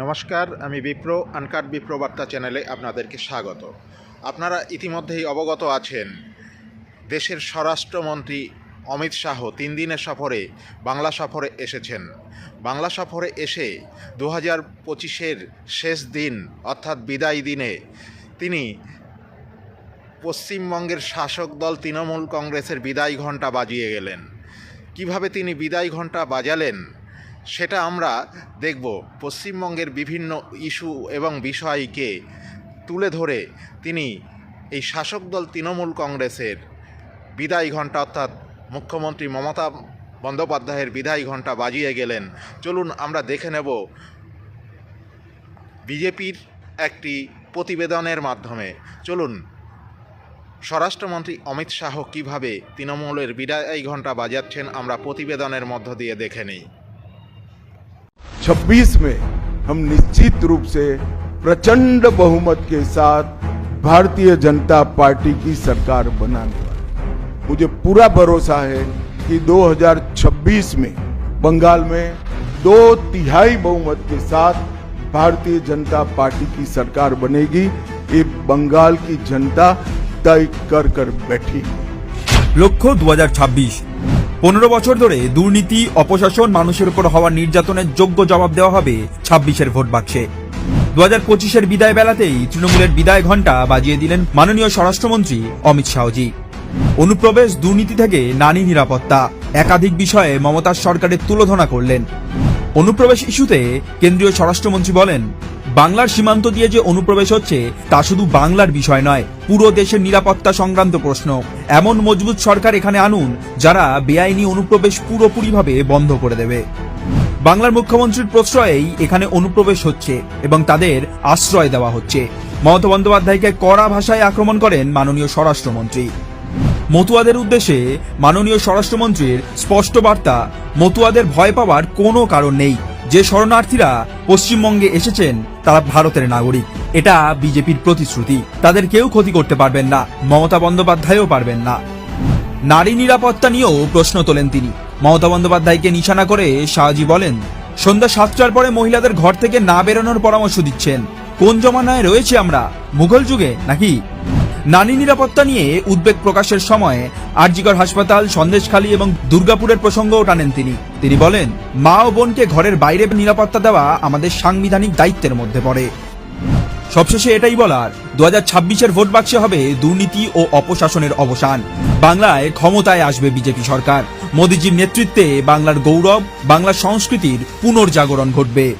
নমস্কার, আমি বিপ্র আনকাট বিপ্র বার্তা চ্যানেলে আপনাদেরকে স্বাগত। আপনারা ইতিমধ্যেই অবগত আছেন, দেশের স্বরাষ্ট্রমন্ত্রী অমিত শাহ তিন দিনের সফরে বাংলা সফরে এসেছেন। বাংলা সফরে এসে দু হাজার পঁচিশের শেষ দিন, অর্থাৎ বিদায় দিনে, তিনি পশ্চিমবঙ্গের শাসক দল তৃণমূল কংগ্রেসের বিদায় ঘণ্টা বাজিয়ে গেলেন। কীভাবে তিনি বিদায় ঘণ্টা বাজালেন সেটা আমরা দেখব। পশ্চিমবঙ্গের বিভিন্ন ইস্যু এবং বিষয়কে তুলে ধরে তিনি এই শাসক দল তৃণমূল কংগ্রেসের বিদায় ঘণ্টা অর্থাৎ মুখ্যমন্ত্রী মমতা বন্দ্যোপাধ্যায়ের বিদায় ঘণ্টা বাজিয়ে গেলেন। চলুন আমরা দেখে নেব বিজেপির একটি প্রতিবেদনের মাধ্যমে। চলুন, স্বরাষ্ট্রমন্ত্রী অমিত শাহ কীভাবে তৃণমূলের বিদায় ঘণ্টা বাজাচ্ছেন আমরা প্রতিবেদনের মধ্য দিয়ে দেখে নিই। 2026 में हम निश्चित रूप से प्रचंड बहुमत के साथ भारतीय जनता पार्टी की सरकार बनाने वाले मुझे पूरा भरोसा है कि 2026 में बंगाल में दो तिहाई बहुमत के साथ भारतीय जनता पार्टी की सरकार बनेगी। ये बंगाल की जनता तय कर कर बैठी। लक्ष्य 2026 পনেরো বছর ধরে দুর্নীতি, অপশাসন, মানুষের উপর হওয়া নির্যাতনের যোগ্য জবাব দেওয়া হবে ছাব্বিশের ভোট বাক্সে। দু হাজার পঁচিশের বিদায় বেলাতেই তৃণমূলের বিদায় ঘণ্টা বাজিয়ে দিলেন মাননীয় স্বরাষ্ট্রমন্ত্রী অমিত শাহজি। অনুপ্রবেশ, দুর্নীতি থেকে নারী নিরাপত্তা, একাধিক বিষয়ে মমতার সরকারের তুলোধনা করলেন। অনুপ্রবেশ ইস্যুতে কেন্দ্রীয় স্বরাষ্ট্রমন্ত্রী বলেন বাংলার সীমান্ত দিয়ে যে অনুপ্রবেশ হচ্ছে, তা শুধু বাংলার বিষয় নয়, পুরো দেশের নিরাপত্তা সংক্রান্ত প্রশ্ন। এমন মজবুত সরকার এখানে আনুন, যারা বেআইনি অনুপ্রবেশ পুরোপুরিভাবে বন্ধ করে দেবে। বাংলার মুখ্যমন্ত্রীর প্রশ্রয়েই এখানে অনুপ্রবেশ হচ্ছে এবং তাদের আশ্রয় দেওয়া হচ্ছে। মমতা বন্দ্যোপাধ্যায়কে কড়া ভাষায় আক্রমণ করেন মাননীয় স্বরাষ্ট্রমন্ত্রী। মতুয়াদের উদ্দেশ্যে মাননীয় স্বরাষ্ট্রমন্ত্রীর স্পষ্ট বার্তা, মতুয়াদের ভয় পাওয়ার কোনো কারণ নেই। যে শরণার্থীরা পশ্চিমবঙ্গে এসেছেন, তারা ভারতের নাগরিক। এটা বিজেপির প্রতিশ্রুতি। তাদের কেউ ক্ষতি করতে পারবেন না, মমতা বন্দ্যোপাধ্যায়ও পারবেন না। নারী নিরাপত্তা নিয়েও প্রশ্ন তোলেন তিনি। মমতা বন্দ্যোপাধ্যায়কে নিশানা করে শাহজি বলেন, সন্ধ্যা সাতটার পরে মহিলাদের ঘর থেকে না বেরোনোর পরামর্শ দিচ্ছেন। কোন জমানায় রয়েছে আমরা? মুঘল যুগে নাকি? নারী নিরাপত্তা নিয়ে উদ্বেগ প্রকাশের সময় আরজিকর হাসপাতাল, সন্দেশখালী এবং দুর্গাপুরের প্রসঙ্গও টানেন তিনি। তিনি বলেন, মা ও বোনকে ঘরের বাইরে নিরাপত্তা দেওয়া আমাদের সাংবিধানিক দায়িত্বের মধ্যে পড়ে। সবশেষে এটাই বলার দু হাজার ছাব্বিশের ভোট বাক্সে হবে দুর্নীতি ও অপশাসনের অবসান। বাংলায় ক্ষমতায় আসবে বিজেপি সরকার। মোদীজির নেতৃত্বে বাংলার গৌরব, বাংলার সংস্কৃতির পুনর্জাগরণ ঘটবে।